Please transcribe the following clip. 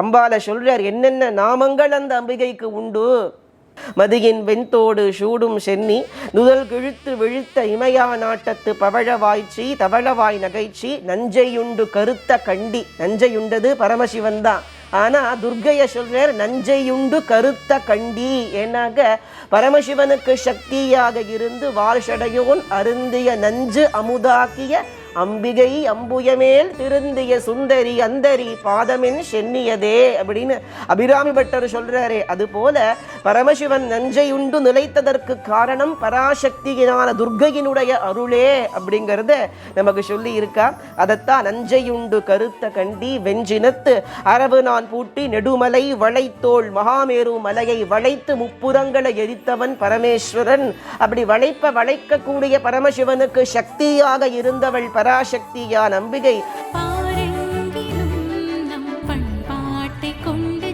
அம்பால சொல்றார் என்னென்ன நாமங்கள் அந்த அம்பிகைக்கு உண்டு? மதியின் வெண்தோடு சூடும் சென்னி நுதல் கிழித்து விழித்த இமயா நாட்டத்து பவழவாய்ச்சி தவளவாய் நகைச்சி நஞ்சையுண்டு கருத்த கண்டி. நஞ்சையுண்டது பரமசிவன் தான். ஆனா துர்க்கைய சொல்றார் நஞ்சையுண்டு கருத்த கண்டி. ஏன்னாக பரமசிவனுக்கு சக்தியாக இருந்து வாழ்ஷடையோன் அருந்திய நஞ்சு அமுதாக்கிய அம்பிகை அம்புயமேல் திருந்திய சுந்தரி அந்தரி பாதமென் சென்னியதே அப்படின்னு அபிராமி பட்டர் சொல்றாரே. அது போல பரமசிவன் நஞ்சை உண்டு நிலைத்ததற்கு காரணம் பராசக்தியினான துர்கையினுடைய அருளே அப்படிங்கிறத நமக்கு சொல்லி இருக்கா அதைத்தான் நஞ்சையுண்டு கருத்த கண்டி வெஞ்சினத்து அரவு நான் பூட்டி நெடுமலை வளைத்தோள் மகாமேரு மலையை வளைத்து முப்புறங்களை எரித்தவன் பரமேஸ்வரன். அப்படி வளைப்ப வளைக்கக்கூடிய பரமசிவனுக்கு சக்தியாக இருந்தவள் பராசக்தியான் அம்பிகை பாரெங்கிலும் நம் பண்பாட்டைக் கொண்டு